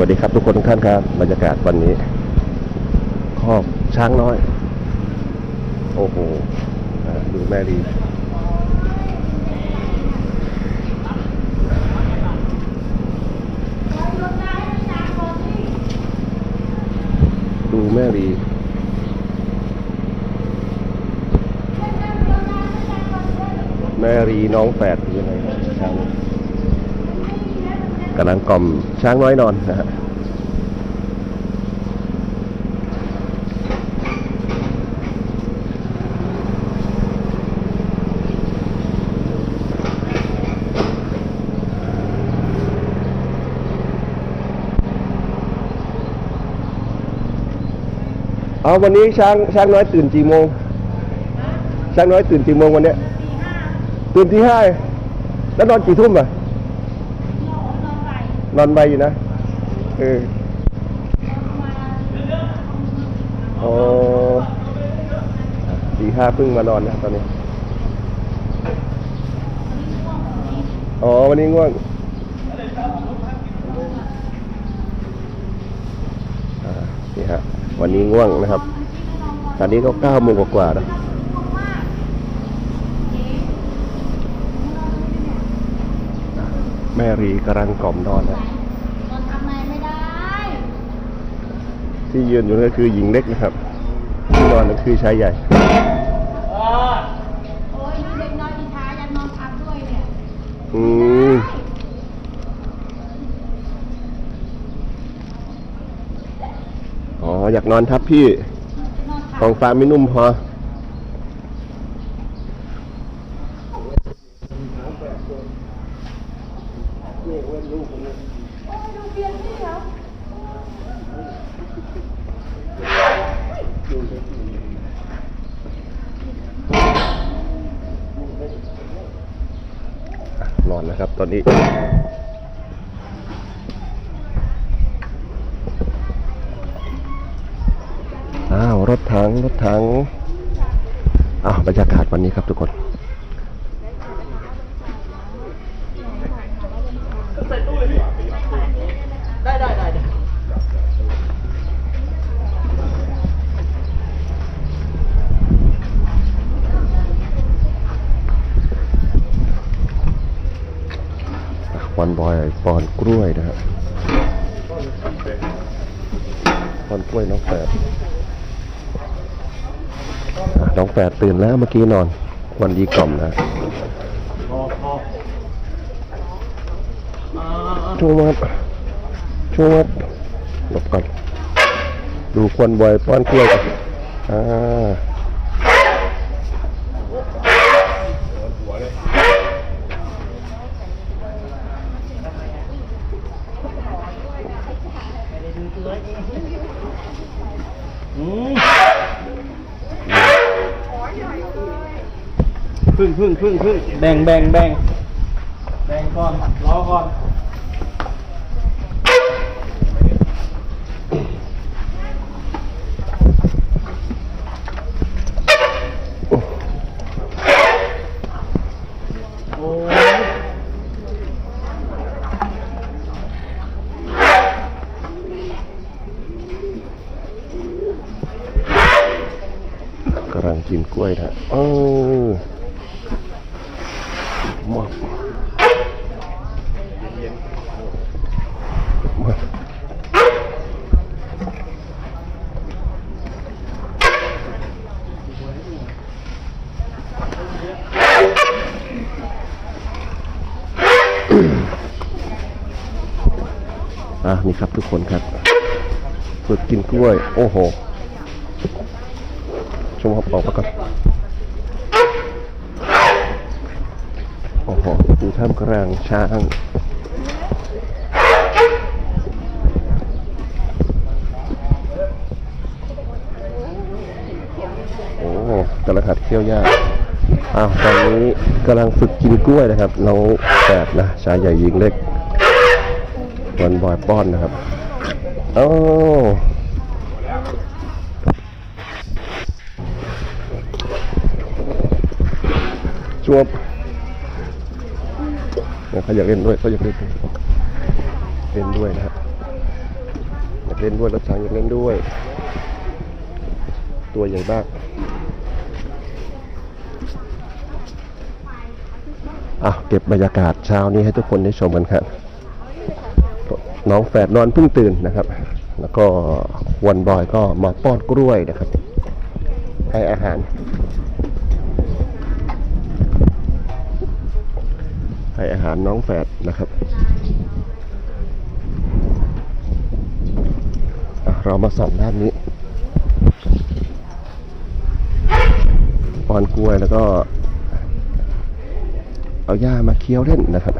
วัสดีครับทุกคนทุกท่านครับบรรยากาศวันนี้คอกช้างน้อย โอ้โหดูแม่ดีดูแม่รีแม่รีน้องแฝดเป็นยังไงครับช้าง กำลังกล่อมช้างน้อยนอนนะฮะเอาวันนี้ช้างช้างน้อยตื่นกี่โมงช้างน้อยตื่นกี่โมงวันเนี้ยตื่นที่ห้าแล้วนอนกี่ทุ่มอะ นอนไปอยู่นะเออโอ้ตีห้าเพิ่งมานอนนะตอนนี้ อ๋อ วันนี้ง่วงนี่ฮะ วันนี้ง่วงนะครับ ตอนนี้ก็เก้าโมงกว่าๆนะ แม่รีกำลังกล่อมนอนนะมันทำไมไม่ได้ ที่ยืนอยู่ก็คือหญิงเล็กนะครับที่นอนก็คือชายใหญ่โอ้ยดูเด็กน้อยอีช้ายังนอนทับด้วยเนี่ยอืมอ๋ออยากนอนทับพี่ นอนทับของฟ้าไม่นุ่มพอ โอ้ยดูเบียร์สิเหรอ นะครับตอนนี้ อ้าว รถถัง รถถัง อ้าว บรรยากาศวันนี้ครับทุกคน ได้ได้ได้ได้ วันบอยปอนกล้วยนะฮะปอนกล้วยน้องแฝดน้องแฝดตื่นแล้วเมื่อกี้นอน วันดีกล่อมนะช่วงวัดช่วงวัดหลบก่อนดูควันบอยป้อนกล้วยอ่า พึ่งพึ่งพึ่งพึ่งแบ่งแบ่งแบ่งแบ่งก่อนรอก่อนโอ้ยกำลังกินกล้วยนะเออมามาอะ นี่ครับทุกคนครับฝึกกินกล้วย โอ้โหชมครับออกมาก่อนโอ้โหอยู่ท่ามกลางช้างโอ้กำลังหัดเคี้ยวยากอ้าวตอนนี้กำลังฝึกกินกล้วยนะครับน้องแปดนะชายใหญ่หญิงเล็ก วนบอยป้อนนะครับโอ้จวบเขาอยากเล่นด้วยเขาอยากเล่นด้วยเล่นด้วยนะครับากเล่นด้วยรถช้างอยากเล่นด้วย ตัวใหญ่มากอะเก็บบรรยากาศเช้านี้ให้ทุกคนได้ชมกันครับ น้องแฝดนอนเพิ่งตื่นนะครับ แล้วก็วันบอยก็มาป้อนกล้วยนะครับ ให้อาหาร ให้อาหารน้องแฝดนะครับเรามาส่องด้านนี้ป้อนกล้วยแล้วก็ เอาหญ้ามาเคี้ยวเล่นนะครับ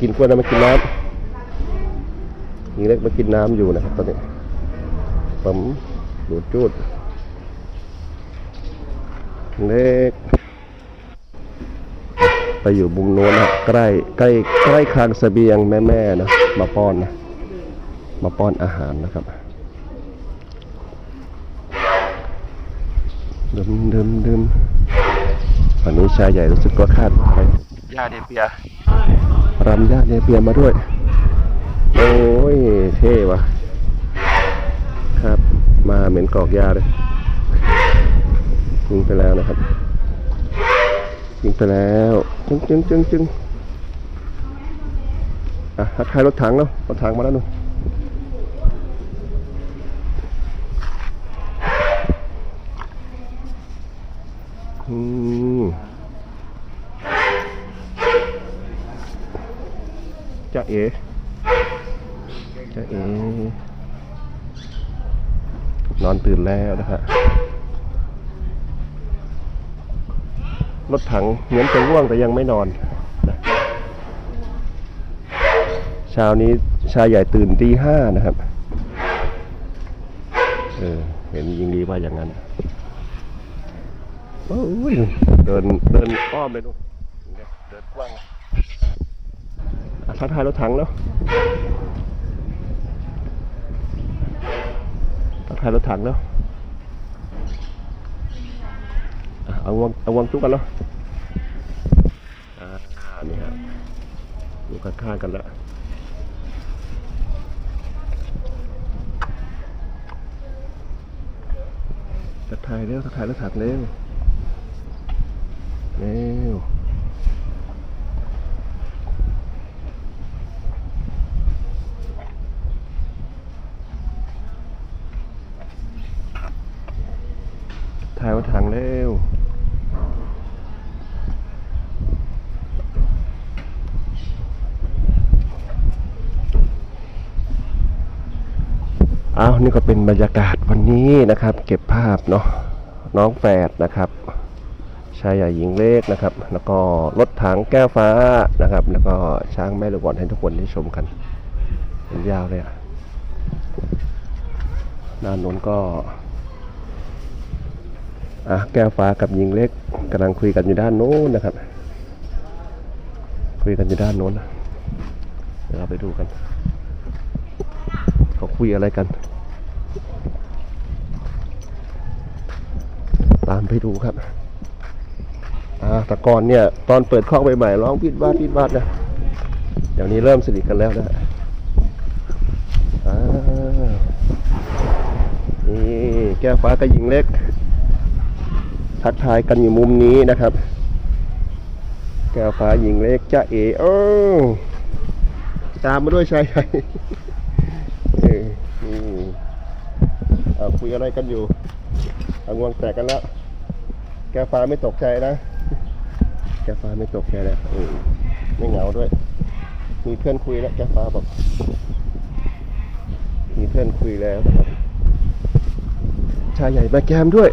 กินกล้วยแล้วมากินน้ำหญิงเล็กมากินน้ำอยู่นะครับตอนนี้ผมดูดจูดเล็ก ไปอยู่มุมโน้นนะใกล้ใกล้ใกล้คลังเสบียงแม่ๆนะมาป้อนนะมาป้อนอาหารนะครับดื่มดื่มดื่มวันนี้ชายใหญ่รู้สึกว่าคาดไรยาเดเปีย รำยาเดเปียมาด้วย โอ้ย เท่วะครับ มาเหม็นกรอกยาเลยยิงไปแล้วนะครับยิงไปแล้วจึงจึงจึงจึงอะทักทายรถถังแล้วรถถังมาแล้วนู่นอืม จะเอ๋จะเอ๋นอนตื่นแล้วนะครับรถถังเหมือนจะง่วงแต่ยังไม่นอนนะเช้านี้ชายใหญ่ตื่นตีห้านะครับ เออ เห็นยิงดีว่าอย่างนั้นโอ้ยเดินเดินอ้อมเลยดูเดินกว้าง ทักทายรถถังแล้วทักทายรถถังแล้วเอาวางเอาวางจุกกันแล้วอ่านี่ครับอยู่ข้างๆกันแล้วทักทายเร็วทักทายรถถังเร็วเร็วายรถถังเร็วอ้าวนี่ก็เป็นบรรยากาศวันนี้นะครับ เก็บภาพเนาะน้องแฝดนะครับชายใหญ่หญิงเล็กนะครับ แล้วก็รถถังแก้วฟ้านะครับ แล้วก็ช้างแม่ลูกอ่อนให้ทุกคนได้ชมกันเป็นยาวเลยอะด้านโน้นก็ อะแก้วฟ้ากับหญิงเล็กกำลังคุยกันอยู่ด้านโน้นนะครับ คุยกันอยู่ด้านโน้นนะเดี๋ยวเราไปดูกันเขาคุยอะไรกัน ตามไปดูครับอ่าต่ก่อนเนี่ย ตอนเปิดคอกใหม่ๆร้องพิดวาพิดวาดนะเดี๋ยวนี้เริ่มสนิทกันแล้วนะอ่านี่แก้วฟ้ากับหญิงเล็ก ทักทายกันอยู่มุมนี้นะครับ แก้วฟ้าหญิงเล็กจ้าเอ๋โอ้ตามมาด้วยชายใหญ่เออนี่คุยอะไรกันอยู่เอางวงแตกกันแล้ว แก้วฟ้าไม่ตกใจนะ แก้วฟ้าไม่ตกใจแล้วไม่เหงาด้วย มีเพื่อนคุยแล้วแก้วฟ้าบอก มีเพื่อนคุยแล้วนะครับชายใหญ่มาแกมด้วย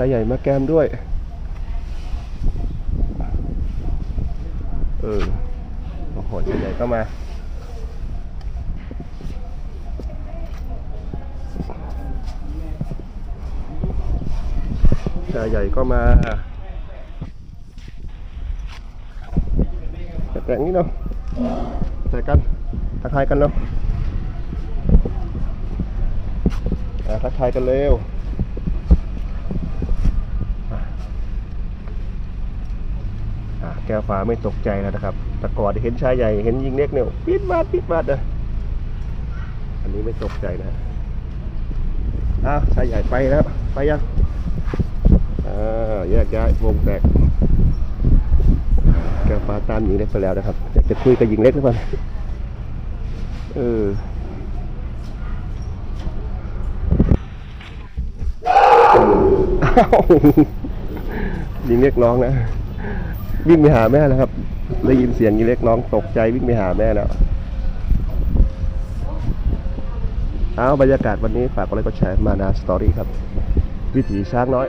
ชายใหญ่มาแกมด้วย เออ โอ้โหชายใหญ่ก็มาชายใหญ่ก็มาแต่แต่งนี้เนาะแต่กันทักทายกันเนาะอะทักทายกันเร็วอะอะ แก้วฟ้าไม่ตกใจแล้วนะครับ แต่ก่อนเห็นชายใหญ่เห็นยิงเล็กเนี่ยปิดมาดปิดมาดนะอันนี้ไม่ตกใจนะอ้าวชายใหญ่ไปแล้ว ไปยังอ่าแยกย้ายวงแตกแก้วฟ้าตามหญิงเล็กไปแล้วนะครับอยากจะคุยกับหญิงเล็กหรือเปล่าเออยิงเรียกน้องนะ วิ่งไปหาแม่แล้วครับ ได้ยินเสียงยีเล็กน้องตกใจวิ่งไปหาแม่แล้ว เอาบรรยากาศวันนี้ฝากกดไลค์กดแชร์มานาสตอรี่ครับ วิถีช้างน้อย